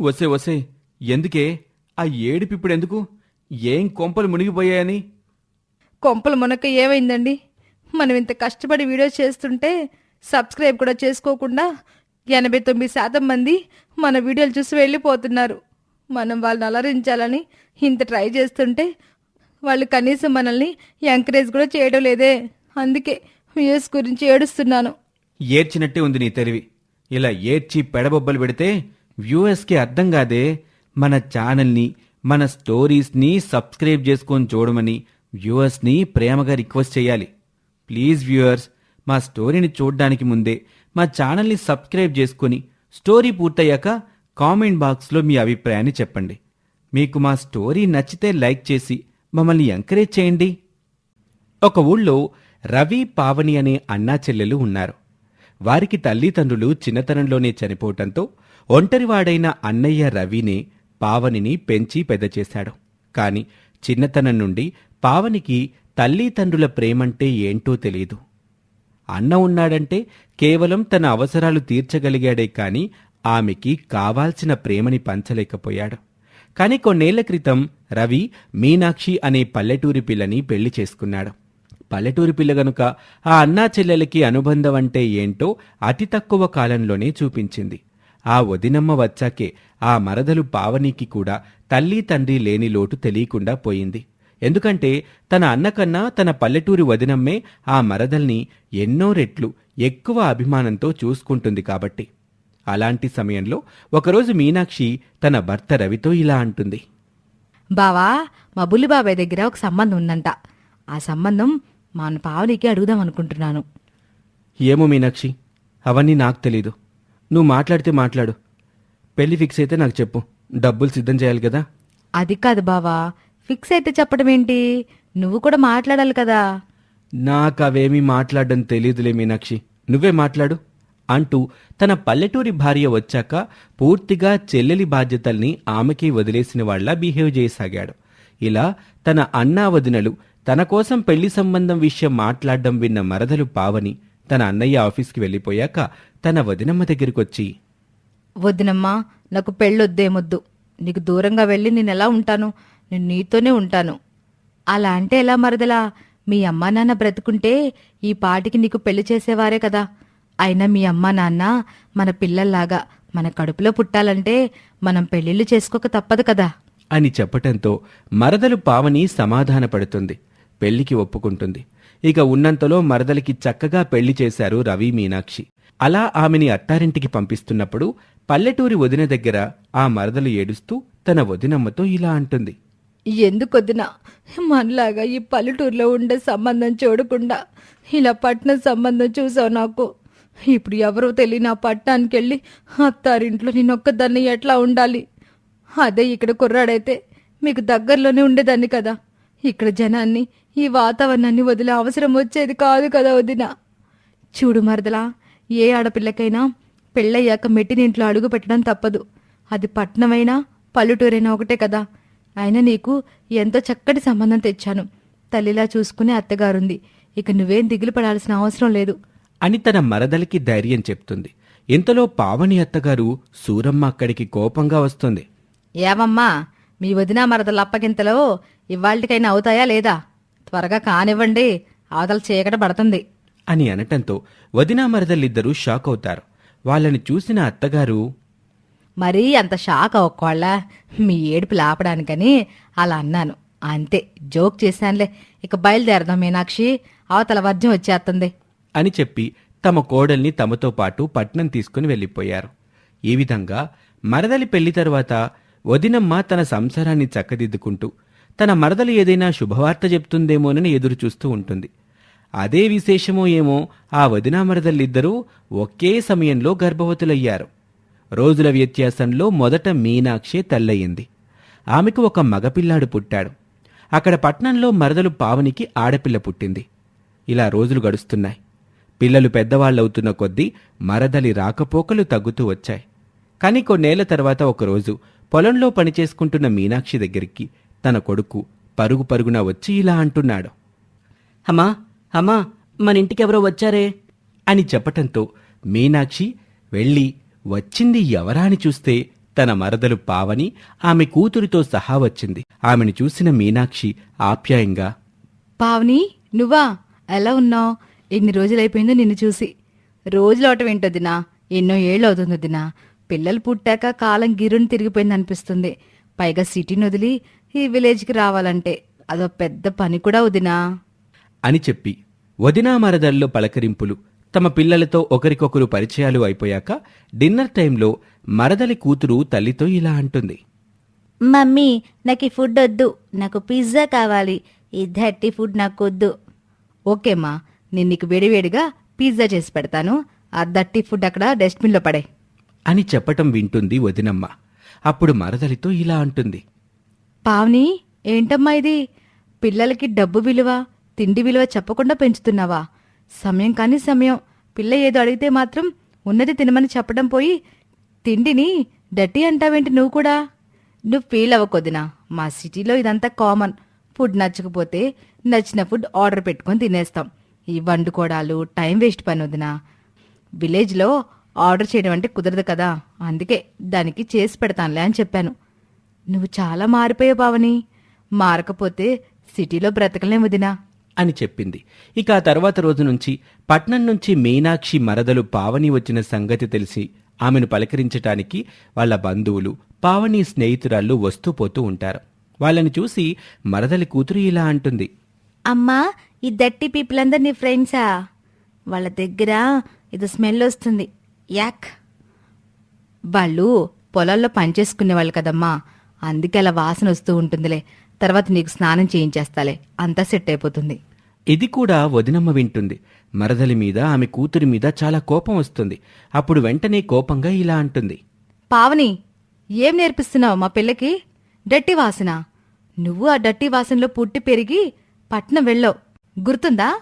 వసే వసే ఎందుకే? ఆ ఏడుపిప్పుడు ఎందుకు? ఏం కొంపలు మునిగిపోయాయని? కొంపలు మునక ఏమైందండి? మనం ఇంత కష్టపడి వీడియోస్ చేస్తుంటే సబ్స్క్రైబ్ కూడా చేసుకోకుండా ఎనభై తొమ్మిది శాతం మంది మన వీడియోలు చూసి వెళ్ళిపోతున్నారు. మనం వాళ్ళని అలరించాలని ఇంత ట్రై చేస్తుంటే వాళ్ళు కనీసం మనల్ని ఎంకరేజ్ కూడా చేయడం లేదే. అందుకే వ్యూస్ గురించి ఏడుస్తున్నాను. ఏడ్చినట్టే ఉంది నీ తెలివి. ఇలా ఏడ్చి పెడబొబ్బలు పెడితే వ్యూఎస్కి అర్థం కాదే మన ఛానల్ని మన స్టోరీస్ని సబ్స్క్రైబ్ చేసుకొని చూడమని వ్యూవర్స్ని ప్రేమగా రిక్వెస్ట్ చేయాలి. ప్లీజ్ వ్యూవర్స్ మా స్టోరీని చూడడానికి ముందే మా ఛానల్ని సబ్స్క్రైబ్ చేసుకొని స్టోరీ పూర్తయ్యాక కామెంట్ బాక్స్లో మీ అభిప్రాయాన్ని చెప్పండి. మీకు మా స్టోరీ నచ్చితే లైక్ చేసి మమ్మల్ని ఎంకరేజ్ చేయండి. ఒక ఊళ్ళో రవి పావని అనే అన్నా చెల్లెలు ఉన్నారు. వారికి తల్లిదండ్రులు చిన్నతనంలోనే చనిపోవటంతో ఒంటరివాడైన అన్నయ్య రవినే పావనిని పెంచి పెద్ద చేశాడు. కాని చిన్నతనం నుండి పావనికి తల్లిదండ్రుల ప్రేమంటే ఏంటో తెలియదు అన్న ఉన్నాడంటే కేవలం తన అవసరాలు తీర్చగలిగాడే కాని ఆమెకి కావాల్సిన ప్రేమని పంచలేకపోయాడు. కాని కొన్నేళ్ళ క్రితం రవి మీనాక్షి అనే పల్లెటూరి పిల్లని పెళ్ళి చేసుకున్నాడు. పల్లెటూరి పిల్ల గనుక ఆ అన్నా చెల్లెలకి అనుబంధం అంటే ఏంటో అతి తక్కువ కాలంలోనే చూపించింది. ఆ వదినమ్మ వచ్చాకే ఆ మరదలు పావనికి కూడా తల్లి తండ్రి లేని లోటు తెలియకుండా పోయింది. ఎందుకంటే తన అన్నకన్నా తన పల్లెటూరి వదినమ్మే ఆ మరదల్ని ఎన్నో రెట్లు ఎక్కువ అభిమానంతో చూసుకుంటుంది కాబట్టి. అలాంటి సమయంలో ఒకరోజు మీనాక్షి తన భర్త రవితో ఇలా అంటుంది. బావా మా బుల్లిబాబాయ్ దగ్గర ఒక సంబంధం ఉందంట. ఆ సంబంధం మన పావనికి అడుగుదాం అనుకుంటున్నాను. ఏమో మీనాక్షి అవన్నీ నాకు తెలీదు. నువ్వు మాట్లాడితే మాట్లాడు. పెళ్ళి ఫిక్స్ అయితే నాకు చెప్పు. డబ్బులు సిద్ధం చేయాలి కదా? అది కాదు బావా. ఫిక్స్ అయితే చెప్పడం ఏంటి? నువ్వు కూడా మాట్లాడాలి కదా. నాకు అవేమీ మాట్లాడడం తెలియదులే మీనాక్షి. నువ్వే మాట్లాడు. అంటూ తన పల్లెటూరి భార్య వచ్చాక పూర్తిగా చెల్లెలి బాధ్యతల్ని ఆమెకి వదిలేసిన వాళ్ళ బిహేవ్ చేయసాగాడు. ఇలా తన అన్నా వదినలు తన కోసం పెళ్ళి సంబంధం విషయం మాట్లాడడం విన్న మరదలు పావని తన అన్నయ్య ఆఫీస్కి వెళ్ళిపోయాక తన వదినమ్మ దగ్గరికొచ్చి వద్దునమ్మా నాకు పెళ్ళొద్దేమొద్దు నీకు దూరంగా వెళ్ళి నేను ఎలా ఉంటాను? నేను నీతోనే ఉంటాను. అలా అంటే ఎలా మరదలా? మీ అమ్మా నాన్న బ్రతుకుంటే ఈ పాటికి నీకు పెళ్ళి చేసేవారే కదా. అయినా మీ అమ్మా నాన్న మన పిల్లల్లాగా మన కడుపులో పుట్టాలంటే మనం పెళ్ళిళ్ళు చేసుకోక తప్పదు కదా. అని చెప్పటంతో మరదలు పావని సమాధానపడుతుంది. పెళ్ళికి ఒప్పుకుంటుంది. ఇక ఉన్నంతలో మరదలికి చక్కగా పెళ్ళి చేశారు రవి మీనాక్షి. అలా ఆమెని అత్తారింటికి పంపిస్తున్నప్పుడు పల్లెటూరి వదిన దగ్గర ఆ మరదలు ఏడుస్తూ తన వదినమ్మతో ఇలా అంటుంది. ఎందుకొద్దునా మనలాగా ఈ పల్లెటూరులో ఉండే సంబంధం చూడకుండా ఇలా పట్నం సంబంధం చూసావు నాకు. ఇప్పుడు ఎవరో తెలియని ఆ పట్టణానికి వెళ్ళి అత్తారింట్లో నేనొక్కదాన్ని ఎట్లా ఉండాలి? అదే ఇక్కడ కుర్రాడైతే మీకు దగ్గరలోనే ఉండేదాన్ని కదా. ఇక్కడ జనాన్ని ఈ వాతావరణాన్ని వదిలే అవసరం వచ్చేది కాదు కదా వదిన. చూడు మరదలా ఏ ఆడపిల్లకైనా పెళ్ళయ్యాక మెట్టినింట్లో అడుగు పెట్టడం తప్పదు. అది పట్నమైనా పల్లెటూరైనా ఒకటే కదా. అయినా నీకు ఎంతో చక్కటి సంబంధం తెచ్చాను. తల్లిలా చూసుకునే అత్తగారుంది. ఇక నువ్వేం దిగులు పడాల్సిన అవసరం లేదు. అని తన మరదలికి ధైర్యం చెప్తుంది. ఇంతలో పావని అత్తగారు సూరమ్మ అక్కడికి కోపంగా వస్తుంది. ఏమమ్మా మీ వదిన మరదల అప్పగింతలో ఇవాళకైనా అవుతాయా లేదా? త్వరగా కానివ్వండి. అవతల చీకట పడుతుంది. అని అనటంతో వదినా మరదలిద్దరూ షాక్ అవుతారు వాళ్ళని చూసిన అత్తగారు మరీ అంత షాక్ అవ్వకోళ్ళ మీ ఏడుపు లాపడానికని అలా అన్నాను. అంతే జోక్ చేశానులే. ఇక బయలుదేరదాం మీనాక్షి. అవతల వర్జం వచ్చేస్తుంది. అని చెప్పి తమ కోడల్ని తమతో పాటు పట్నం తీసుకుని వెళ్ళిపోయారు. ఈ విధంగా మరదలి పెళ్ళి తరువాత వదినమ్మ తన సంసారాన్ని చక్కదిద్దుకుంటూ తన మరదలు ఏదైనా శుభవార్త చెప్తుందేమోనని ఎదురుచూస్తూ ఉంటుంది. అదే విశేషమో ఏమో ఆ వదినా మరదలిద్దరూ ఒకే సమయంలో గర్భవతులయ్యారు. రోజుల వ్యత్యాసంలో మొదట మీనాక్షే తల్లయింది. ఆమెకు ఒక మగపిల్లాడు పుట్టాడు. అక్కడ పట్నంలో మరదలు పావనికి ఆడపిల్ల పుట్టింది. ఇలా రోజులు గడుస్తున్నాయి. పిల్లలు పెద్దవాళ్ళవుతున్న కొద్దీ మరదలి రాకపోకలు తగ్గుతూ వచ్చాయి. కానీ కొన్నేళ్ళ తర్వాత ఒకరోజు పొలంలో పనిచేసుకుంటున్న మీనాక్షి దగ్గరికి తన కొడుకు పరుగు పరుగున వచ్చి ఇలా అంటున్నాడు. అమ్మా అమ్మా మన ఇంటికెవరో వచ్చారే? అని చెప్పటంతో మీనాక్షి వెళ్ళి వచ్చింది ఎవరా అని చూస్తే తన మరదలు పావని ఆమె కూతురితో సహా వచ్చింది. ఆమెను చూసిన మీనాక్షి ఆప్యాయంగా పావని నువ్వా? ఎలా ఉన్నావు? ఎన్ని రోజులైపోయిందో నిన్ను చూసి. రోజులు అవటం ఏంటో దినా ఎన్నో ఏళ్ళు అవుతుంది దినా. పిల్లలు పుట్టాక కాలం గిరుని తిరిగిపోయింది అనిపిస్తుంది పైగా సిటీని వదిలి ఈ విలేజ్కి రావాలంటే అదో పెద్ద పని కూడా వదినా. అని చెప్పి వదినా మరదల్లో పలకరింపులు తమ పిల్లలతో ఒకరికొకరు పరిచయాలు అయిపోయాక డిన్నర్ టైంలో మరదలి కూతురు తల్లితో ఇలా అంటుంది. మమ్మీ నాకు ఈ ఫుడ్ వద్దు. నాకు పిజ్జా కావాలి. ఈ ధట్టి ఫుడ్ నాకు వద్దు ఓకేమ్మా నేను నీకు వేడివేడిగా పిజ్జా చేసి పెడతాను. ఆ దట్టి ఫుడ్ అక్కడ డస్ట్బిన్లో పడే అని చెప్పటం వింటుంది వదినమ్మ. అప్పుడు మరదలితో ఇలా అంటుంది. పావని ఏంటమ్మా ఇది? పిల్లలకి డబ్బు విలువ తిండి విలువ చెప్పకుండా పెంచుతున్నావా? సమయం కానీ సమయం. పిల్ల ఏదో అడిగితే మాత్రం ఉన్నది తినమని చెప్పడం పోయి తిండిని డట్టి అంటావేంటి నువ్వు కూడా? నువ్వు ఫీల్ అవ్వకొద్దినా. మా సిటీలో ఇదంతా కామన్. ఫుడ్ నచ్చకపోతే నచ్చిన ఫుడ్ ఆర్డర్ పెట్టుకొని తినేస్తాం. ఈ వండుకోవడాలు టైం వేస్ట్ పని వదినా విలేజ్లో ఆర్డర్ చేయడం అంటే కుదరదు కదా. అందుకే దానికి చేసి పెడతానులే అని చెప్పాను. నువ్వు చాలా మారిపోయావు పావని మారకపోతే సిటీలో బ్రతకలేం వదినా. అని చెప్పింది. ఇక ఆ తర్వాత రోజు నుంచి పట్నం నుంచి మీనాక్షి మరదలు పావని వచ్చిన సంగతి తెలిసి ఆమెను పలకరించటానికి వాళ్ళ బంధువులు పావని స్నేహితురాళ్ళు వస్తూ పోతూ ఉంటారు. వాళ్ళని చూసి మరదలి కూతురు ఇలా అంటుంది. అమ్మా ఈ దట్టి పీపుల్ అందరు నీ ఫ్రెండ్సా? వాళ్ళ దగ్గర ఇది స్మెల్ వస్తుంది. యాక్. వాళ్ళు పొలాల్లో పనిచేసుకునే వాళ్ళు కదమ్మా. అందుకే అలా వాసన వస్తూ ఉంటుందిలే. తర్వాత నీకు స్నానం చేయించేస్తాలే. అంతా సెట్ అయిపోతుంది. ఇది కూడా వదినమ్మ వింటుంది. మరదలి మీద ఆమె కూతురి మీద చాలా కోపం వస్తుంది. అప్పుడు వెంటనే కోపంగా ఇలా అంటుంది. పావని ఏం నేర్పిస్తున్నావు మా పిల్లకి? డట్టి వాసన. నువ్వు ఆ డట్టి వాసనలో పుట్టి పెరిగి పట్నం వెళ్ళావు గుర్తుందా?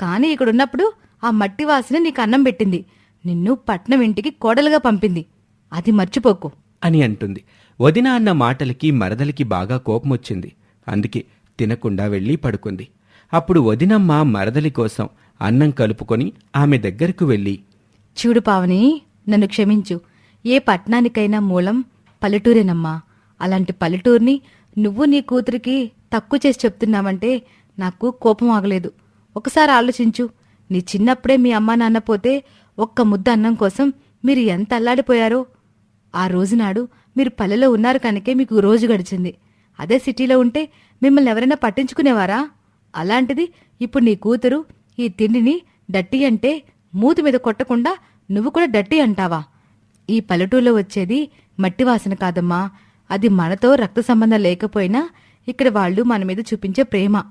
కానీ ఇక్కడున్నప్పుడు ఆ మట్టి వాసన నీకు అన్నం పెట్టింది. నిన్ను పట్నం ఇంటికి కోడలుగా పంపింది. అది మర్చిపోకు. అని అంటుంది. వదిన అన్న మాటలకి మరదలికి బాగా కోపం వచ్చింది అందుకే తినకుండా వెళ్ళి పడుకుంది. అప్పుడు వదినమ్మ మరదలి కోసం అన్నం కలుపుకొని ఆమె దగ్గరకు వెళ్ళి చూడు పావని నన్ను క్షమించు. ఏ పట్నానికైనా మూలం పల్లెటూరేనమ్మా. అలాంటి పల్లెటూరిని నువ్వు నీ కూతురికి తక్కువ చేసి చెప్తున్నావంటే నాకు కోపం ఆగలేదు. ఒకసారి ఆలోచించు. నీ చిన్నప్పుడే మీ అమ్మా నాన్న పోతే ఒక్క ముద్ద అన్నం కోసం మీరు ఎంత అల్లాడిపోయారో. ఆ రోజునాడు మీరు పల్లెలో ఉన్నారు కనుకే మీకు రోజు గడిచింది. అదే సిటీలో ఉంటే మిమ్మల్ని ఎవరైనా పట్టించుకునేవారా? అలాంటిది ఇప్పుడు నీ కూతురు ఈ తిండిని డట్టి అంటే మూతి మీద కొట్టకుండా నువ్వు కూడా డట్టి అంటావా? ఈ పల్లెటూరులో వచ్చేది మట్టి వాసన కాదమ్మా. అది మనతో రక్త సంబంధం లేకపోయినా ఇక్కడ వాళ్ళు మన మీద చూపించే ప్రేమ.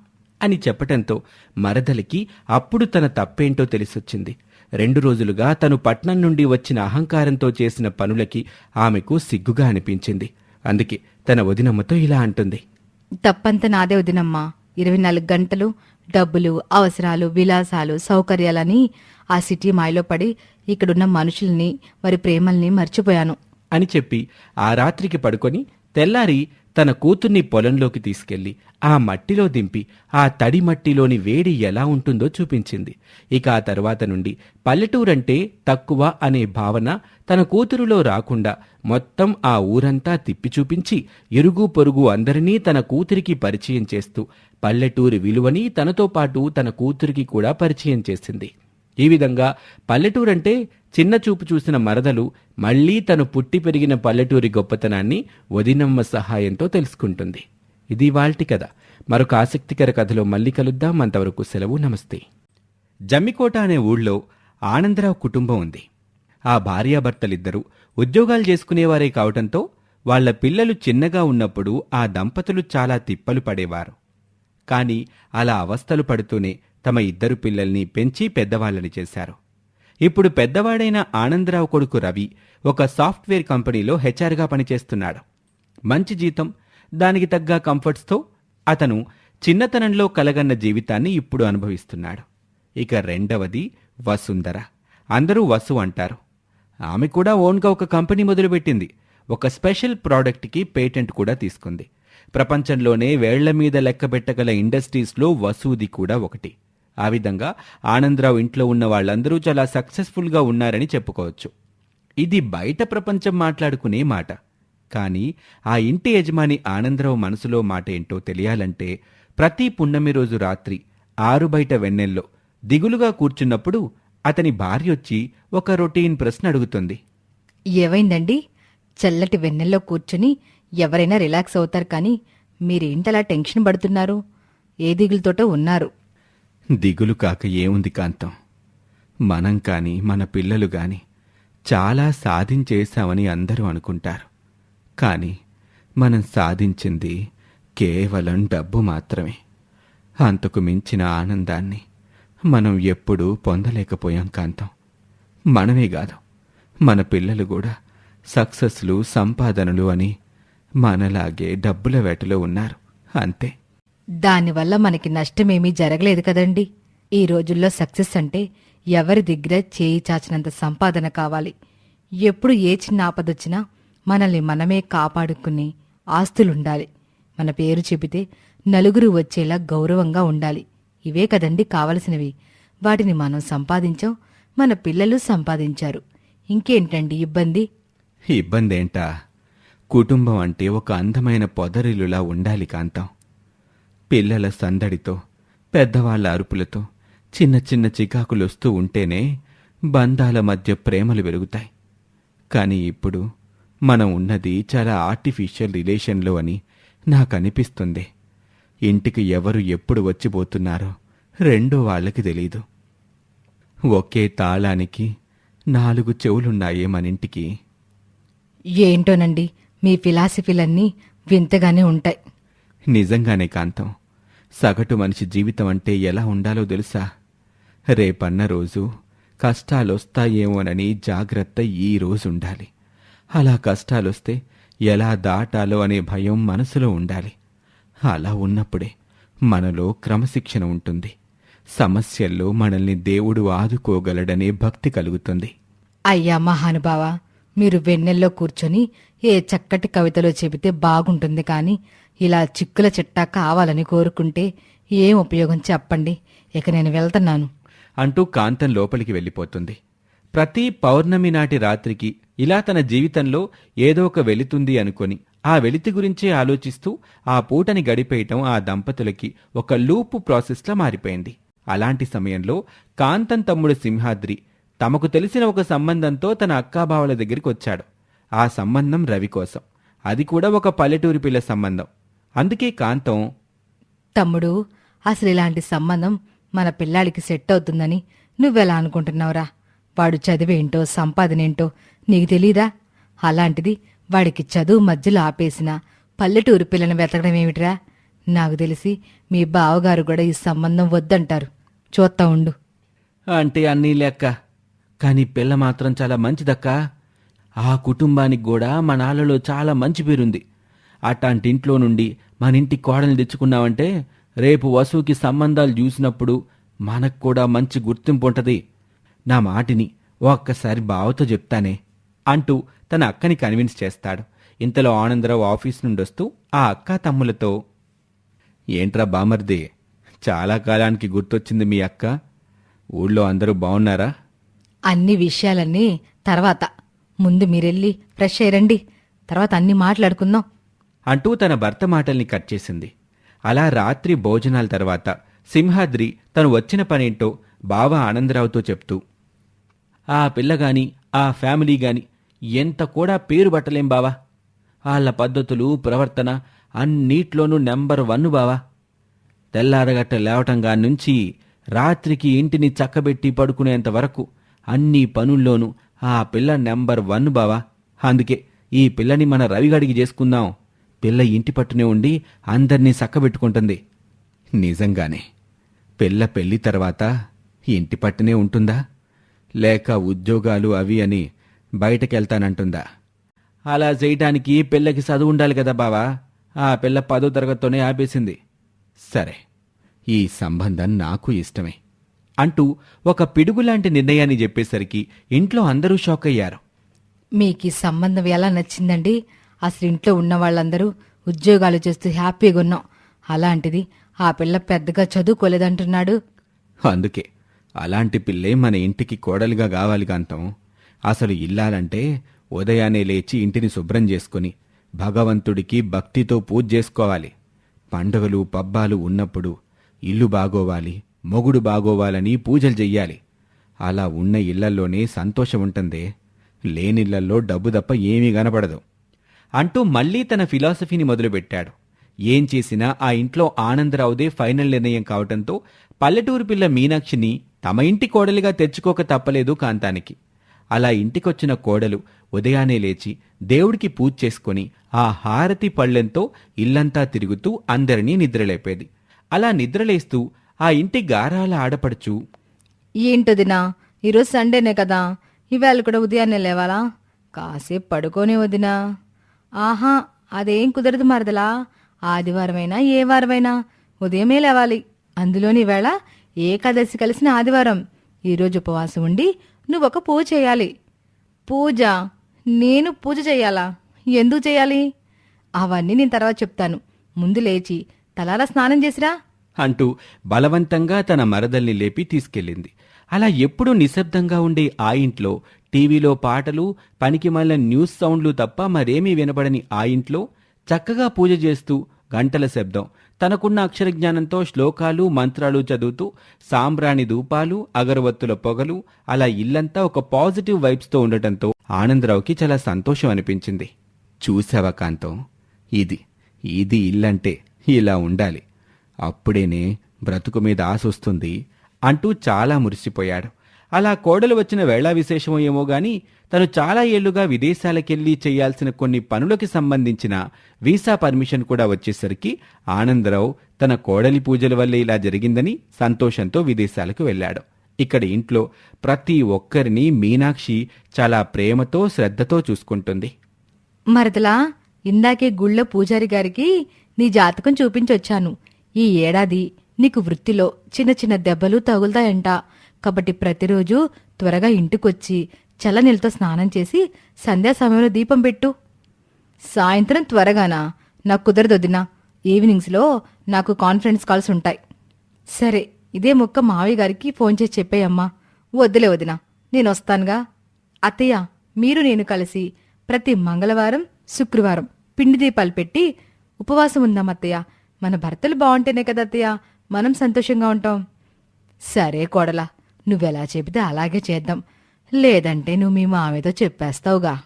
అని చెప్పటంతో మరదలికి అప్పుడు తన తప్పేంటో తెలిసొచ్చింది. రెండు రోజులుగా తను పట్నం నుండి వచ్చిన అహంకారంతో చేసిన పనులకి ఆమెకు సిగ్గుగా అనిపించింది. అందుకే తన వదినమ్మతో ఇలా అంటుంది. తప్పంతా నాదే వదినమ్మా. ఇరవై నాలుగు గంటలు డబ్బులు అవసరాలు విలాసాలు సౌకర్యాలని ఆ సిటీ మాయలో పడి ఇక్కడున్న మనుషుల్ని వారి ప్రేమల్ని మర్చిపోయాను. అని చెప్పి ఆ రాత్రికి పడుకొని తెల్లారి తన కూతుర్ని పొలంలోకి తీసుకెళ్ళి ఆ మట్టిలో దింపి ఆ తడి మట్టిలోని వేడి ఎలా ఉంటుందో చూపించింది. ఇక ఆ తర్వాత నుండి పల్లెటూరంటే తక్కువ అనే భావన తన కూతురులో రాకుండా మొత్తం ఆ ఊరంతా తిప్పి చూపించి ఇరుగు పొరుగు అందరినీ తన కూతురికి పరిచయం చేస్తూ పల్లెటూరి విలువని తనతో పాటు తన కూతురికి కూడా పరిచయం చేసింది. ఈ విధంగా పల్లెటూరంటే చిన్న చూపు చూసిన మరదలు మళ్ళీ తను పుట్టి పెరిగిన పల్లెటూరి గొప్పతనాన్ని వదినమ్మ సహాయంతో తెలుసుకుంటుంది. ఇది వాల్టి కథ. మరొక ఆసక్తికర కథలో మళ్ళీ కలుద్దాం. అంతవరకు సెలవు నమస్తే. జమ్మికోట అనే ఊళ్ళో ఆనందరావు కుటుంబం ఉంది. ఆ భార్యాభర్తలిద్దరూ ఉద్యోగాలు చేసుకునేవారే కావటంతో వాళ్ళ పిల్లలు చిన్నగా ఉన్నప్పుడు ఆ దంపతులు చాలా తిప్పలు పడేవారు. కానీ అలా అవస్థలు పడుతూనే తమ ఇద్దరు పిల్లల్ని పెంచి పెద్దవాళ్ళని చేశారు. ఇప్పుడు పెద్దవాడైన ఆనందరావు కొడుకు రవి ఒక సాఫ్ట్వేర్ కంపెనీలో హెచ్ఆర్గా పనిచేస్తున్నాడు. మంచి జీతం దానికి తగ్గ కంఫర్ట్స్తో అతను చిన్నతనంలో కలగన్న జీవితాన్ని ఇప్పుడు అనుభవిస్తున్నాడు. ఇక రెండవది వసుంధర. అందరూ వసు అంటారు. ఆమె కూడా ఓన్గా ఒక కంపెనీ మొదలుపెట్టింది. ఒక స్పెషల్ ప్రోడక్ట్కి పేటెంట్ కూడా తీసుకుంది. ప్రపంచంలోనే వేళ్ళ మీద లెక్కబెట్టగల ఇండస్ట్రీస్లో వసూది కూడా ఒకటి. ఆ విధంగా ఆనందరావు ఇంట్లో ఉన్న వాళ్ళందరూ చాలా సక్సెస్ఫుల్గా ఉన్నారని చెప్పుకోవచ్చు. ఇది బయట ప్రపంచం మాట్లాడుకునే మాట. కానీ ఆ ఇంటి యజమాని ఆనందరావు మనసులో మాట ఏంటో తెలియాలంటే ప్రతి పున్నమి రోజు రాత్రి ఆరు బయట వెన్నెల్లో దిగులుగా కూర్చున్నప్పుడు అతని భార్యొచ్చి ఒక రొటీన్ ప్రశ్న అడుగుతుంది. ఏవైందండి చల్లటి వెన్నెల్లో కూర్చుని ఎవరైనా రిలాక్స్ అవుతారు కానీ మీరేంటలా టెన్షన్ పడుతున్నారు. ఏ దిగులుతోటో ఉన్నారు. దిగులు కాక ఏముంది కాంతం? మనం కాని మన పిల్లలు గాని చాలా సాధించేశామని అందరూ అనుకుంటారు. కానీ మనం సాధించింది కేవలం డబ్బు మాత్రమే. అంతకు మించిన ఆనందాన్ని మనం ఎప్పుడూ పొందలేకపోయాం కాంతం. మనమే కాదు మన పిల్లలు కూడా సక్సెస్లు సంపాదనలు అని మనలాగే డబ్బుల వేటలో ఉన్నారు. అంతే. దానివల్ల మనకి నష్టమేమీ జరగలేదు కదండి. ఈ రోజుల్లో సక్సెస్ అంటే ఎవరి దగ్గర చేయి చాచినంత సంపాదన కావాలి. ఎప్పుడు ఏ చిన్న ఆపదొచ్చినా మనల్ని మనమే కాపాడుకుని ఆస్తులుండాలి. మన పేరు చెబితే నలుగురు వచ్చేలా గౌరవంగా ఉండాలి. ఇవే కదండి కావలసినవి. వాటిని మనం సంపాదించాం మన పిల్లలు సంపాదించారు. ఇంకేంటండి ఇబ్బంది? ఇబ్బంది ఏంటా కుటుంబం అంటే ఒక అందమైన పొదరిల్లులా ఉండాలి కాంతం. పిల్లల సందడితో పెద్దవాళ్ళ అరుపులతో చిన్న చిన్న చికాకులు వస్తూ ఉంటేనే బంధాల మధ్య ప్రేమలు పెరుగుతాయి. కానీ ఇప్పుడు మనం ఉన్నది చాలా ఆర్టిఫిషియల్ రిలేషన్లో అని నాకు అనిపిస్తుంది ఇంటికి ఎవరు ఎప్పుడు వచ్చిపోతున్నారో రెండో వాళ్ళకి తెలీదు. ఒకే తాళానికి నాలుగు చెవులున్నాయే మనింటికి. ఏంటోనండి? మీ ఫిలాసఫీలన్నీ వింతగానే ఉంటాయి. నిజంగానే కాంతం. సగటు మనిషి జీవితం అంటే ఎలా ఉండాలో తెలుసా? రేపన్న రోజు కష్టాలొస్తాయేమోనని జాగ్రత్త ఈ రోజు ఉండాలి. అలా కష్టాలొస్తే ఎలా దాటాలో అనే భయం మనసులో ఉండాలి. అలా ఉన్నప్పుడే మనలో క్రమశిక్షణ ఉంటుంది. సమస్యల్లో మనల్ని దేవుడు ఆదుకోగలడనే భక్తి కలుగుతుంది. అయ్యా మహానుభావ మీరు వెన్నెల్లో కూర్చొని ఏ చక్కటి కవితలో చెబితే బాగుంటుంది కానీ ఇలా చిక్కుల చిట్టా కావాలని కోరుకుంటే ఏం ఉపయోగం చెప్పండి. ఇక నేను వెళ్తున్నాను. అంటూ కాంతం లోపలికి వెళ్ళిపోతుంది. ప్రతి పౌర్ణమి నాటి రాత్రికి ఇలా తన జీవితంలో ఏదో ఒక వెళుతుంది అనుకొని ఆ వెలితి గురించే ఆలోచిస్తూ ఆ పూటని గడిపేయటం ఆ దంపతులకి ఒక లూపు ప్రాసెస్లా మారిపోయింది. అలాంటి సమయంలో కాంతం తమ్ముడు సింహాద్రి తమకు తెలిసిన ఒక సంబంధంతో తన అక్కాబావల దగ్గరికి వచ్చాడు. ఆ సంబంధం రవి కోసం. అది కూడా ఒక పల్లెటూరి పిల్ల సంబంధం. అందుకే కాంతం తమ్ముడు అసలు ఇలాంటి సంబంధం మన పిల్లాడికి సెట్ అవుతుందని నువ్వెలా అనుకుంటున్నావురా? వాడు చదివేంటో సంపాదనేంటో నీకు తెలీదా? అలాంటిది వాడికి చదువు మధ్యలో ఆపేసిన పల్లెటూరు పిల్లని వెతకడం ఏమిటిరా? నాకు తెలిసి మీ బావగారు కూడా ఈ సంబంధం వద్దంటారు. చూస్తా ఉండు. అంటే అన్నీ లెక్క. కానీ పిల్ల మాత్రం చాలా మంచిదక్క. ఆ కుటుంబానికి కూడా మా చాలా మంచి పేరుంది. అట్లాంటి ఇంట్లో నుండి మన ఇంటి కోడల్ని తెచ్చుకున్నావంటే రేపు వసువుకి సంబంధాలు చూసినప్పుడు మనకు కూడా మంచి గుర్తింపు ఉంటుంది నా మాటిని ఒక్కసారి బావతో చెప్తానే అంటూ తన అక్కని కన్విన్స్ చేస్తాడు. ఇంతలో ఆనందరావు ఆఫీస్ నుండి వస్తూ ఆ అక్క తమ్ములతో ఏంట్రా బామర్ది చాలా కాలానికి గుర్తొచ్చింది మీ అక్క. ఊళ్ళో అందరూ బాగున్నారా అన్ని విషయాలన్నీ తర్వాత. ముందు మీరెళ్ళి ఫ్రెష్ అయ్యండి. తర్వాత అన్ని మాట్లాడుకుందాం. అంటూ తన భర్త మాటల్ని కట్ చేసింది. అలా రాత్రి భోజనాల తర్వాత సింహాద్రి తను వచ్చిన పనేంటో బావ ఆనందరావుతో చెప్తూ ఆ పిల్లగాని ఆ ఫ్యామిలీ గాని ఎంత కూడా పేరు పట్టలేం బావా. వాళ్ళ పద్ధతులు ప్రవర్తన అన్నిట్లోనూ నెంబర్ వన్ బావా. తెల్లారగట్ట లేవటం నుంచి రాత్రికి ఇంటిని చక్కబెట్టి పడుకునేంత వరకు అన్ని పనుల్లోనూ ఆ పిల్ల నెంబర్ వన్ బావా. అందుకే ఈ పిల్లని మన రవిగాడికి చేసుకుందాం. పిల్ల ఇంటి పట్టునే ఉండి అందర్నీ చక్కబెట్టుకుంటుంది. నిజంగానే. పిల్ల పెళ్ళి తర్వాత ఇంటి పట్టునే ఉంటుందా? లేక ఉద్యోగాలు అవి అని బయటకెళ్తానంటుందా? అలా చేయటానికి పిల్లకి చదువు ఉండాలి కదా బావా. ఆ పిల్ల పదో తరగతితోనే ఆపేసింది. సరే ఈ సంబంధం నాకు ఇష్టమే. అంటూ ఒక పిడుగులాంటి నిర్ణయాన్ని చెప్పేసరికి ఇంట్లో అందరూ షాక్ అయ్యారు. మీకు ఈ సంబంధం ఎలా నచ్చిందండి? అసలు ఇంట్లో ఉన్న వాళ్ళందరూ ఉద్యోగాలు చేస్తూ హ్యాపీగా ఉన్నాం. అలాంటిది ఆ పిల్ల పెద్దగా చదువుకోలేదంటున్నాడు. అందుకే అలాంటి పిల్లే మన ఇంటికి కోడలిగా కావాలి కాంతం. అసలు ఇల్లాలంటే ఉదయాన్నే లేచి ఇంటిని శుభ్రం చేసుకుని భగవంతుడికి భక్తితో పూజ చేసుకోవాలి. పండుగలు పబ్బాలు ఉన్నప్పుడు ఇల్లు బాగోవాలి. మొగుడు బాగోవాలని పూజలు చెయ్యాలి. అలా ఉన్న ఇళ్ళల్లోనే సంతోషం ఉంటుందే. లేనిళ్ళల్లో డబ్బు తప్ప ఏమీ కనపడదు. అంటూ మళ్ళీ తన ఫిలాసఫీని మొదలుపెట్టాడు. ఏం చేసినా ఆ ఇంట్లో ఆనందరావుదే ఫైనల్ నిర్ణయం కావటంతో పల్లెటూరు పిల్ల మీనాక్షిని తమ ఇంటి కోడలిగా తెచ్చుకోక తప్పలేదు కాంతానికి. అలా ఇంటికొచ్చిన కోడలు ఉదయాన్నే లేచి దేవుడికి పూజ చేసుకొని ఆ హారతి పళ్ళెంతో ఇల్లంతా తిరుగుతూ అందరినీ నిద్రలేపేది. అలా నిద్రలేస్తూ ఆ ఇంటి గారాల ఆడపడుచు. ఏంటొదినా ఈరోజు సండేనే కదా ఇవాళ కూడా ఉదయాన్నే లేవాలా? కాసేపు పడుకోనే వదినా ఆహా అదేం కుదరదు మరదలా ఆదివారమైనా ఏ వారమైనా ఉదయమే లేవాలి. అందులోని వేళ ఏకాదశి కలిసిన ఆదివారం. ఈరోజు ఉపవాసం ఉండి నువ్వొక పూజ చేయాలి. పూజ? నేను పూజ చేయాలా? ఎందుకు చేయాలి? అవన్నీ నేను తర్వాత చెప్తాను. ముందు లేచి తలారా స్నానం చేసిరా? అంటూ బలవంతంగా తన మరదల్ని లేపి తీసుకెళ్ళింది. అలా ఎప్పుడూ నిశ్శబ్దంగా ఉండే ఆ ఇంట్లో టీవీలో పాటలు పనికి న్యూస్ సౌండ్లు తప్ప మరేమీ వినబడని ఆ ఇంట్లో చక్కగా పూజ చేస్తూ గంటల శబ్దం. తనకున్న అక్షర జ్ఞానంతో శ్లోకాలు మంత్రాలు చదువుతూ సాంబ్రాణి ధూపాలు అగరవత్తుల పొగలు అలా ఇల్లంతా ఒక పాజిటివ్ వైబ్స్తో ఉండటంతో ఆనందరావుకి చాలా సంతోషం అనిపించింది. చూసావా కాంతం? ఇది ఇది ఇల్లంటే ఇలా ఉండాలి. అప్పుడేనే బ్రతుకు మీద ఆశ వస్తుంది అంటూ చాలా మురిసిపోయాడు. అలా కోడలు వచ్చిన వేళా విశేషమో ఏమో గాని తను చాలా ఏళ్ళుగా విదేశాలకెళ్ళి చేయాల్సిన కొన్ని పనులకి సంబంధించిన వీసా పర్మిషన్ కూడా వచ్చేసరికి ఆనందరావు తన కోడలి పూజల వల్లే ఇలా జరిగిందని సంతోషంతో విదేశాలకు వెళ్ళాడు. ఇక్కడ ఇంట్లో ప్రతి ఒక్కరిని మీనాక్షి చాలా ప్రేమతో శ్రద్ధతో చూసుకుంటుంది. మరదలా ఇందాకే గుళ్ళ పూజారి గారికి నీ జాతకం చూపించొచ్చాను. ఈ ఏడాది నీకు వృత్తిలో చిన్న చిన్న దెబ్బలు తగులుతాయంట. కాబట్టి ప్రతిరోజు త్వరగా ఇంటికొచ్చి చల్లనీళ్ళతో స్నానం చేసి సంధ్యా సమయంలో దీపం పెట్టు. సాయంత్రం త్వరగానా. నాకు కుదరదొదినా ఈవినింగ్స్లో నాకు కాన్ఫరెన్స్ కాల్స్ ఉంటాయి. సరే ఇదే మొక్క మావయ్య గారికి ఫోన్ చేసి చెప్పేయమ్మా. వద్దులే వదినా. నేను వస్తానుగా. అత్తయ్య మీరు నేను కలిసి ప్రతి మంగళవారం శుక్రవారం పిండి దీపాలు పెట్టి ఉపవాసం ఉందాం అత్తయ్య. మన భర్తలు బాగుంటేనే కదా అత్తయ్య? మనం సంతోషంగా ఉంటాం. సరే కోడలా నువ్వెలా చెబితే అలాగే చేద్దాం. లేదంటే నువ్వు మీ మామేదో చెప్పేస్తావుగా.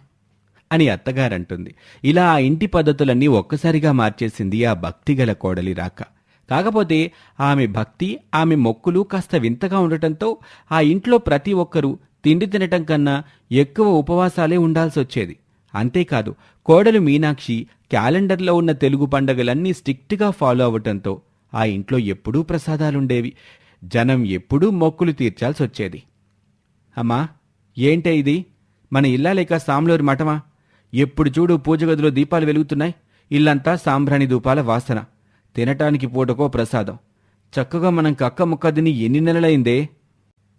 అని అత్తగారంటుంది. ఇలా ఆ ఇంటి పద్ధతులన్నీ ఒక్కసారిగా మార్చేసింది ఆ భక్తిగల కోడలి రాక. కాకపోతే ఆమె భక్తి ఆమె మొక్కులు కాస్త వింతగా ఉండటంతో ఆ ఇంట్లో ప్రతి ఒక్కరూ తిండి తినటం కన్నా ఎక్కువ ఉపవాసాలే ఉండాల్సి వచ్చేది అంతేకాదు కోడలు మీనాక్షి క్యాలెండర్లో ఉన్న తెలుగు పండగలన్నీ స్ట్రిక్ట్గా ఫాలో అవటంతో ఆ ఇంట్లో ఎప్పుడూ ప్రసాదాలుండేవి. జనం ఎప్పుడూ మొక్కులు తీర్చాల్సి వచ్చేది అమ్మా ఏంటే ఇది? మన ఇల్లా లేక సాంలోరి మఠమా? ఎప్పుడు చూడు పూజ గదిలో దీపాలు వెలుగుతున్నాయి. ఇల్లంతా సాంబ్రాణి ధూపాల వాసన. తినటానికి పూటకో ప్రసాదం. చక్కగా మనం కక్క ముక్క తిని ఎన్ని నెలలైందే?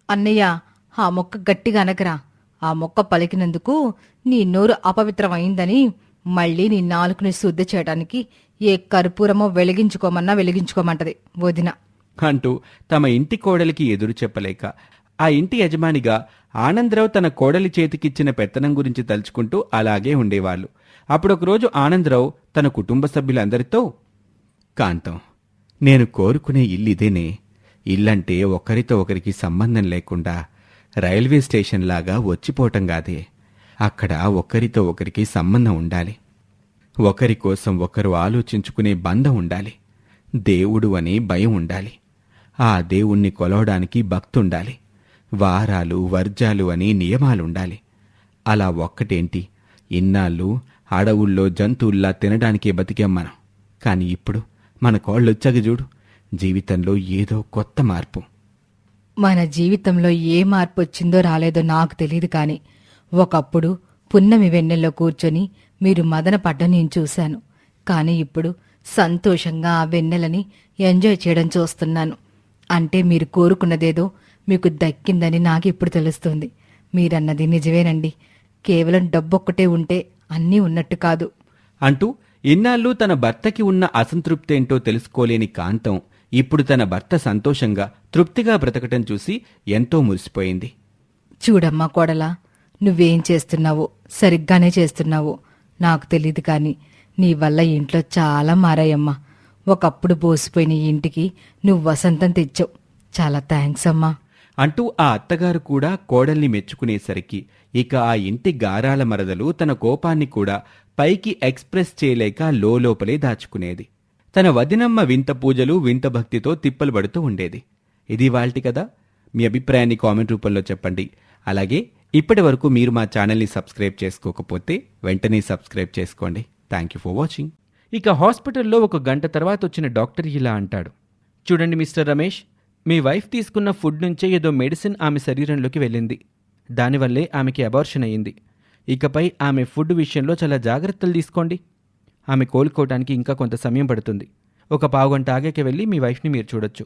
అన్నయ్య ఆ మొక్క గట్టిగా అనకరా. ఆ మొక్క పలికినందుకు నీ నోరు అపవిత్రమైందని మళ్ళీ నీ నాలుకని శుద్ధి చేయడానికి ఏ కర్పూరమో వెలిగించుకోమన్నా వెలిగించుకోమంటది వదిన. అంటూ తమ ఇంటి కోడలికి ఎదురు చెప్పలేక ఆ ఇంటి యజమానిగా ఆనందరావు తన కోడలి చేతికిచ్చిన పెత్తనం గురించి తలుచుకుంటూ అలాగే ఉండేవాళ్ళు. అప్పుడొకరోజు ఆనందరావు తన కుటుంబ సభ్యులందరితో కాంతం నేను కోరుకునే ఇల్లు ఇదేనే. ఇల్లంటే ఒకరితో ఒకరికి సంబంధం లేకుండా రైల్వే స్టేషన్ లాగా వచ్చిపోవటం కాదే. అక్కడ ఒకరితో ఒకరికి సంబంధం ఉండాలి. ఒకరి కోసం ఒకరు ఆలోచించుకునే బంధం ఉండాలి. దేవుడు అనే భయం ఉండాలి. ఆ దేవుణ్ణి కొలవడానికి భక్తుండాలి. వారాలు వర్జాలు అని నియమాలుండాలి. అలా ఒక్కటేంటి? ఇన్నాళ్ళు అడవుల్లో జంతువుల్లా తినడానికే బతికాం మనం. కానీ ఇప్పుడు మన కోళ్ళొచ్చాక చూడు జీవితంలో ఏదో కొత్త మార్పు. మన జీవితంలో ఏ మార్పు వచ్చిందో రాలేదో నాకు తెలియదు కాని ఒకప్పుడు పున్నమి వెన్నెల్లో కూర్చొని మీరు మదన పడ్డం నేను చూశాను. కానీ ఇప్పుడు సంతోషంగా ఆ వెన్నెలని ఎంజాయ్ చేయడం చూస్తున్నాను. అంటే మీరు కోరుకున్నదేదో మీకు దక్కిందని నాకు ఇప్పుడు తెలుస్తుంది. మీరన్నది నిజమేనండి. కేవలం డబ్బొక్కటే ఉంటే అన్నీ ఉన్నట్టు కాదు. అంటూ ఇన్నాళ్ళు తన భర్తకి ఉన్న అసంతృప్తేంటో తెలుసుకోలేని కాంతం ఇప్పుడు తన భర్త సంతోషంగా తృప్తిగా బ్రతకటం చూసి ఎంతో మురిసిపోయింది. చూడమ్మా కోడలా నువ్వేం చేస్తున్నావో సరిగ్గానే చేస్తున్నావు నాకు తెలియదు కానీ నీ వల్ల ఇంట్లో చాలా మారాయమ్మా. ఒకప్పుడు బోసిపోయిన ఇంటికి నువ్వు వసంతం తెచ్చావు. చాలా థ్యాంక్స్ అమ్మా. అంటూ ఆ అత్తగారు కూడా కోడల్ని మెచ్చుకునేసరికి ఇక ఆ ఇంటి గారాల మరదలు తన కోపాన్ని కూడా పైకి ఎక్స్ప్రెస్ చేయలేక లోపలే దాచుకునేది. తన వదినమ్మ వింత పూజలు వింత భక్తితో తిప్పలు పడుతూ ఉండేది. ఇది వాల్టి కదా మీ అభిప్రాయాన్ని కామెంట్ రూపంలో చెప్పండి. అలాగే ఇప్పటి వరకు మీరు మా ఛానల్ని సబ్స్క్రైబ్ చేసుకోకపోతే వెంటనే సబ్స్క్రైబ్ చేసుకోండి. థ్యాంక్ యూ ఫర్ వాచింగ్ ఇక హాస్పిటల్లో ఒక గంట తర్వాత వచ్చిన డాక్టర్ ఇలా అంటాడు. చూడండి మిస్టర్ రమేష్ మీ వైఫ్ తీసుకున్న ఫుడ్ నుంచే ఏదో మెడిసిన్ ఆమె శరీరంలోకి వెళ్ళింది. దానివల్లే ఆమెకి అబార్షన్ అయ్యింది. ఇకపై ఆమె ఫుడ్ విషయంలో చాలా జాగ్రత్తలు తీసుకోండి. ఆమె కోలుకోవటానికి ఇంకా కొంత సమయం పడుతుంది. ఒక పావుగంట ఆగాక వెళ్ళి మీ వైఫ్ని మీరు చూడొచ్చు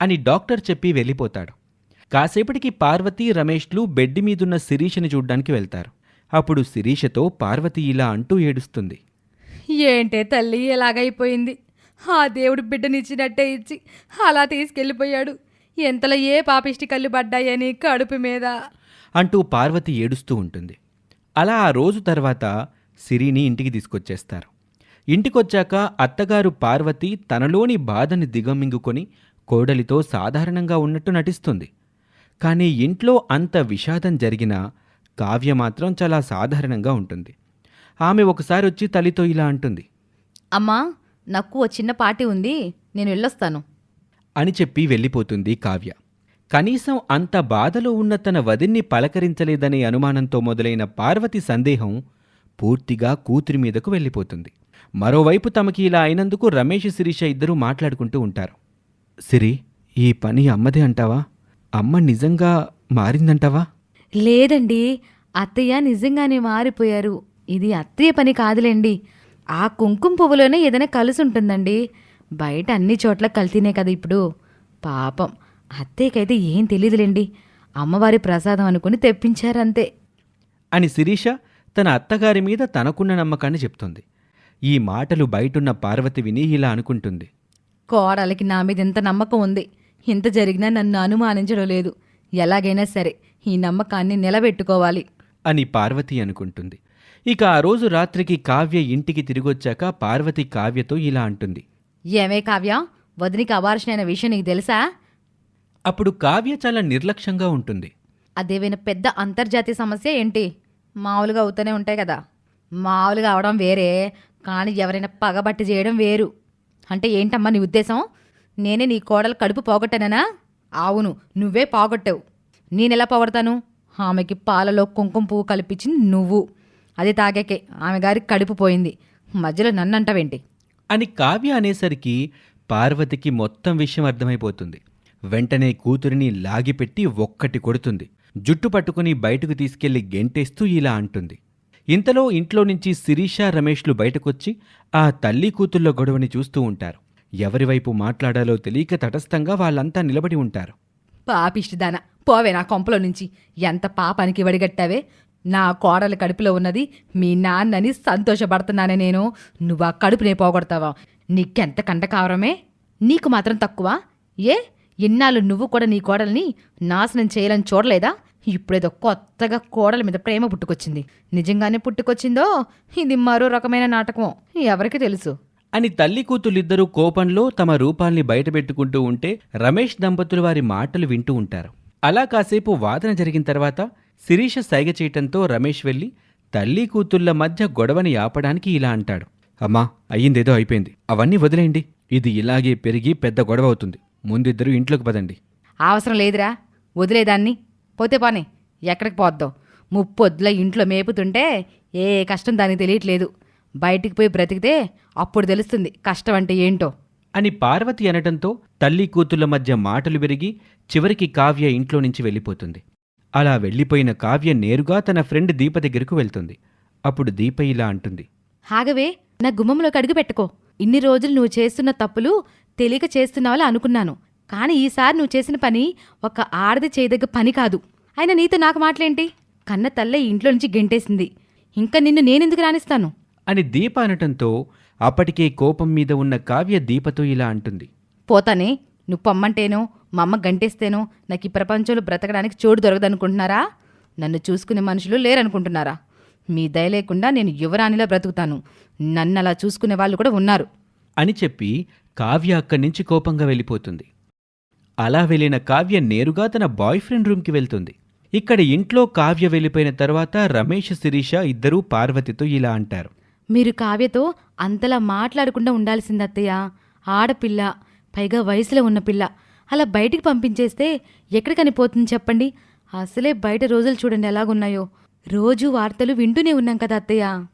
అని డాక్టర్ చెప్పి వెళ్ళిపోతాడు. కాసేపటికి పార్వతి రమేష్లు బెడ్ మీదున్న శిరీషని చూడ్డానికి వెళ్తారు. అప్పుడు శిరీషతో పార్వతి ఇలా అంటూ ఏడుస్తుంది. ఏంటే తల్లి ఎలాగైపోయింది? ఆ దేవుడు బిడ్డనిచ్చినట్టే ఇచ్చి అలా తీసుకెళ్ళిపోయాడు. ఎంతలో ఏ పాపిష్టి కళ్ళు పడ్డాయని కడుపు మీద? అంటూ పార్వతి ఏడుస్తూ ఉంటుంది. అలా ఆ రోజు తర్వాత సిరిని ఇంటికి తీసుకొచ్చేస్తారు. ఇంటికొచ్చాక అత్తగారు పార్వతి తనలోని బాధని దిగమింగుకొని కోడలితో సాధారణంగా ఉన్నట్టు నటిస్తుంది. కానీ ఇంట్లో అంత విషాదం జరిగినా కావ్య మాత్రం చాలా సాధారణంగా ఉంటుంది. ఆమె ఒకసారి వచ్చి తల్లితో ఇలా అంటుంది. అమ్మా నాకు ఓ చిన్న పార్టీ ఉంది నేను వెళ్ళొస్తాను. అని చెప్పి వెళ్ళిపోతుంది కావ్య. కనీసం అంత బాధలో ఉన్న తన వదిన్ని పలకరించలేదనే అనుమానంతో మొదలైన పార్వతి సందేహం పూర్తిగా కూతురి మీదకు వెళ్ళిపోతుంది. మరోవైపు తమకి ఇలా అయినందుకు రమేష్ శిరీష ఇద్దరూ మాట్లాడుకుంటూ ఉంటారు. సిరి ఈ పని అమ్మదే అంటావా? అమ్మ నిజంగా మారిందంటావా? లేదండి. అత్తయ్య నిజంగానే మారిపోయారు. ఇది అత్తయ్య పని కాదులేండి. ఆ కుంకుమ పువ్వులోనే ఏదైనా కలిసి ఉంటుందండి బయట అన్ని చోట్ల కల్తీనే కదా ఇప్పుడు. పాపం. అత్తయ్యకైతే ఏం తెలియదులేండి అమ్మవారి ప్రసాదం అనుకుని తెప్పించారంతే. అని శిరీష తన అత్తగారి మీద తనకున్న నమ్మకాన్ని చెప్తుంది. ఈ మాటలు బయటున్న పార్వతి విని ఇలా అనుకుంటుంది. కోడలికి నా మీద ఎంత నమ్మకం ఉంది. ఇంత జరిగినా నన్ను అనుమానించడం లేదు. ఎలాగైనా సరే ఈ నమ్మకాన్ని నిలబెట్టుకోవాలి. అని పార్వతి అనుకుంటుంది. ఇక ఆ రోజు రాత్రికి కావ్య ఇంటికి తిరిగొచ్చాక పార్వతి కావ్యతో ఇలా అంటుంది. ఏమే కావ్య? వదినికి అబార్షన్ అయిన విషయం నీకు తెలుసా? అప్పుడు కావ్య చాలా నిర్లక్ష్యంగా ఉంటుంది. అదేమైనా పెద్ద అంతర్జాతీయ సమస్య ఏంటి? మామూలుగా అవుతూనే ఉంటాయి కదా. మామూలుగా అవడం వేరే కానీ ఎవరైనా పగబట్టి చేయడం వేరు. అంటే ఏంటమ్మా నీ ఉద్దేశం? నేనే నీ కోడలు కడుపు పోగొట్టానా అవును నువ్వే పోగొట్టావు. నేనెలా పోగొడతాను? ఆమెకి పాలలో కుంకుమ పువ్వు కల్పించింది నువ్వు. అది తాగాకే ఆమె గారికి కడుపు పోయింది. మధ్యలో నన్ను అని కావ్య అనేసరికి పార్వతికి మొత్తం విషయం అర్థమైపోతుంది. వెంటనే కూతురిని లాగిపెట్టి ఒక్కటి కొడుతుంది. జుట్టు పట్టుకుని బయటకు తీసుకెళ్ళి గెంటేస్తూ ఇలా అంటుంది. ఇంతలో ఇంట్లో నుంచి శిరీష రమేష్లు బయటకొచ్చి ఆ తల్లి కూతుళ్ళ గొడవని చూస్తూ ఉంటారు. ఎవరివైపు మాట్లాడాలో తెలియక తటస్థంగా వాళ్ళంతా నిలబడి ఉంటారు. పాపిష్టిదాన పోవే నా కొంపలో నుంచి. ఎంత పాపానికి వడిగట్టావే? నా కోడలు కడుపులో ఉన్నది మీ నాన్నని సంతోషపడుతున్నానే నేను. నువ్వు ఆ కడుపునే పోగొడతావా? నీకెంత కంట కావరమే నీకు మాత్రం తక్కువ? ఏ? ఇన్నాళ్ళు నువ్వు కూడా నీ కోడల్ని నాశనం చేయాలని చూడలేదా? ఇప్పుడేదో కొత్తగా కోడల మీద ప్రేమ పుట్టుకొచ్చింది. నిజంగానే పుట్టుకొచ్చిందో? ఇది మరో రకమైన నాటకం ఎవరికి తెలుసు? అని తల్లి కూతులిద్దరూ కోపంలో తమ రూపాల్ని బయటపెట్టుకుంటూ ఉంటే రమేష్ దంపతులు వారి మాటలు వింటూ ఉంటారు. అలా కాసేపు వాదన జరిగిన తర్వాత శిరీష సైగ చేయటంతో రమేష్ వెళ్ళి తల్లి కూతుళ్ళ మధ్య గొడవని ఆపడానికి ఇలా అంటాడు. అమ్మా అయ్యిందేదో అయిపోయింది. అవన్నీ వదిలేయండి. ఇది ఇలాగే పెరిగి పెద్ద గొడవ అవుతుంది. ముందిద్దరూ ఇంట్లోకి పదండి. అవసరం లేదురా. వదిలేదాన్ని పోతే పోనే. ఎక్కడికి పోద్దాం. ముప్పొద్దుల ఇంట్లో మేపుతుంటే ఏ కష్టం దానికి తెలియట్లేదు. బయటికి పోయి బ్రతికితే అప్పుడు తెలుస్తుంది కష్టం అంటే ఏంటో. అని పార్వతి అనటంతో తల్లి కూతుళ్ళ మధ్య మాటలు పెరిగి చివరికి కావ్య ఇంట్లో నుంచి వెళ్ళిపోతుంది. అలా వెళ్ళిపోయిన కావ్య నేరుగా తన ఫ్రెండ్ దీప దగ్గరకు వెళ్తుంది. అప్పుడు దీప ఇలా అంటుంది. ఆగవే నా గుమ్మంలోకి అడుగు పెట్టుకో. ఇన్ని రోజులు నువ్వు చేస్తున్న తప్పులు తెలియక చేస్తున్నావని అనుకున్నాను. కానీ ఈసారి నువ్వు చేసిన పని ఒక ఆడది చేయదగ్గ పని కాదు. అయినా నీతో నాకు మాటలేంటి? కన్న తల్లే ఇంట్లో నుంచి గెంటేసింది. ఇంకా నిన్ను నేనెందుకు రాణిస్తాను? అని దీప అనటంతో అప్పటికే కోపం మీద ఉన్న కావ్య దీపతో ఇలా అంటుంది. పోతానే నువ్వు పొమ్మంటేనో మా అమ్మ గంటేస్తేనో నాకు ఈ ప్రపంచంలో బ్రతకడానికి చోటు దొరకదనుకుంటున్నారా? నన్ను చూసుకునే మనుషులు లేరనుకుంటున్నారా? మీ దయ లేకుండా నేను యువరాణిలా బ్రతుకుతాను. నన్ను అలా చూసుకునే వాళ్ళు కూడా ఉన్నారు. అని చెప్పి కావ్య అక్కడి నుంచి కోపంగా వెళ్ళిపోతుంది. అలా వెళ్ళిన కావ్య నేరుగా తన బాయ్ ఫ్రెండ్ రూమ్కి వెళ్తుంది. ఇక్కడ ఇంట్లో కావ్య వెళ్ళిపోయిన తర్వాత రమేష్ శిరీష ఇద్దరూ పార్వతితో ఇలా అంటారు. మీరు కావ్యతో అంతలా మాట్లాడకుండా ఉండాల్సింది అత్తయ్య. ఆడపిల్ల పైగా వయసులో ఉన్న పిల్ల. అలా బయటికి పంపించేస్తే ఎక్కడికని పోతుంది చెప్పండి? అసలే బయట రోజులు చూడండి ఎలాగున్నాయో. రోజు వార్తలు వింటూనే ఉన్నాం కదా అత్తయ్య.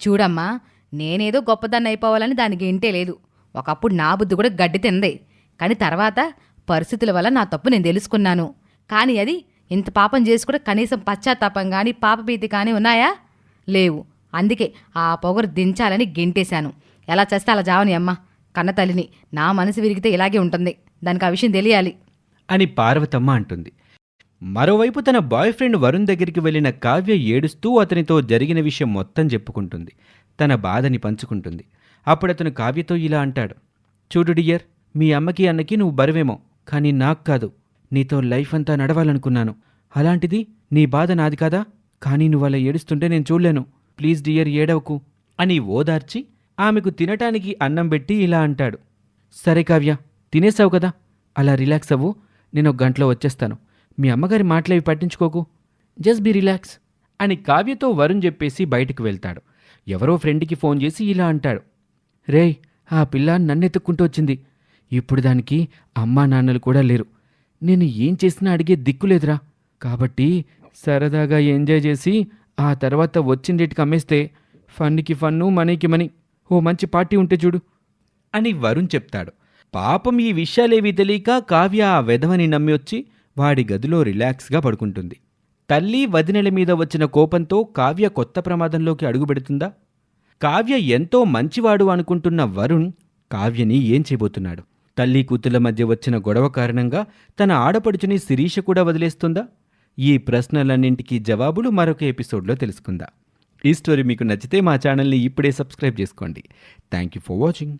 చూడమ్మా నేనేదో గొప్పదాన్ని అయిపోవాలని దానికి ఏంటే లేదు. ఒకప్పుడు నా బుద్ధి కూడా గడ్డి తిందే కానీ తర్వాత పరిస్థితుల వల్ల నా తప్పు నేను తెలుసుకున్నాను. కానీ అది ఇంత పాపం చేసి కూడా కనీసం పశ్చాత్తాపం కానీ పాపభీతి కానీ ఉన్నాయా? లేవు. అందుకే ఆ పొగరు దించాలని గెంటేశాను. ఎలా చేస్తే అలా జావని అమ్మ కన్న తల్లిని. నా మనసు విరిగితే ఇలాగే ఉంటుంది. దానికి ఆ విషయం తెలియాలి. అని పార్వతమ్మ అంటుంది. మరోవైపు తన బాయ్ ఫ్రెండ్ వరుణ్ దగ్గరికి వెళ్ళిన కావ్య ఏడుస్తూ అతనితో జరిగిన విషయం మొత్తం చెప్పుకుంటుంది. తన బాధని పంచుకుంటుంది. అప్పుడు అతను కావ్యతో ఇలా అంటాడు. చూడు డియర్ మీ అమ్మకి అన్నకి నువ్వు బరువేమో కానీ నాకు కాదు. నీతో లైఫ్ అంతా నడవాలనుకున్నాను. అలాంటిది నీ బాధ నాది కాదా? కానీ నువ్వు అలా ఏడుస్తుంటే నేను చూడలేను. ప్లీజ్ డియర్ ఏడవకు అని ఓదార్చి ఆమెకు తినటానికి అన్నం పెట్టి ఇలా అంటాడు. సరే కావ్య తినేసావు కదా? అలా రిలాక్స్ అవ్వు. నేను ఒక గంటలో వచ్చేస్తాను. మీ అమ్మగారి మాటలేవి పట్టించుకోకు? జస్ట్ బీ రిలాక్స్ అని కావ్యతో వరుణ్ చెప్పేసి బయటకు వెళ్తాడు. ఎవరో ఫ్రెండ్కి ఫోన్ చేసి ఇలా అంటాడు. రే ఆ పిల్ల నన్నెత్తుక్కుంటూ వచ్చింది. ఇప్పుడు దానికి అమ్మా నాన్నలు కూడా లేరు. నేను ఏం చేసినా అడిగే దిక్కులేదురా కాబట్టి సరదాగా ఎంజాయ్ చేసి ఆ తర్వాత వచ్చిండేటికి అమ్మేస్తే ఫన్కి ఫన్ను మనీకి మనీ. ఓ మంచి పార్టీ ఉంటే చూడు. అని వరుణ్ చెప్తాడు. పాపం ఈ విషయాలేవి తెలియక కావ్య ఆ వెధవని నమ్మి వచ్చి వాడి గదిలో రిలాక్స్గా పడుకుంటుంది. తల్లి వదినెల మీద వచ్చిన కోపంతో కావ్య కొత్త ప్రమాదంలోకి అడుగుపెడుతుందా కావ్య ఎంతో మంచివాడు అనుకుంటున్న వరుణ్ కావ్యని ఏం చేయబోతున్నాడు? తల్లి కూతుల మధ్య వచ్చిన గొడవ కారణంగా తన ఆడపడుచుని శిరీష కూడా వదిలేస్తుందా? ఈ ప్రశ్నలన్నింటికీ జవాబులు మరొక ఎపిసోడ్లో తెలుసుకుందా. ఈ స్టోరీ మీకు నచ్చితే మా ఛానల్ని ఇప్పుడే సబ్స్క్రైబ్ చేసుకోండి. Thank you for watching.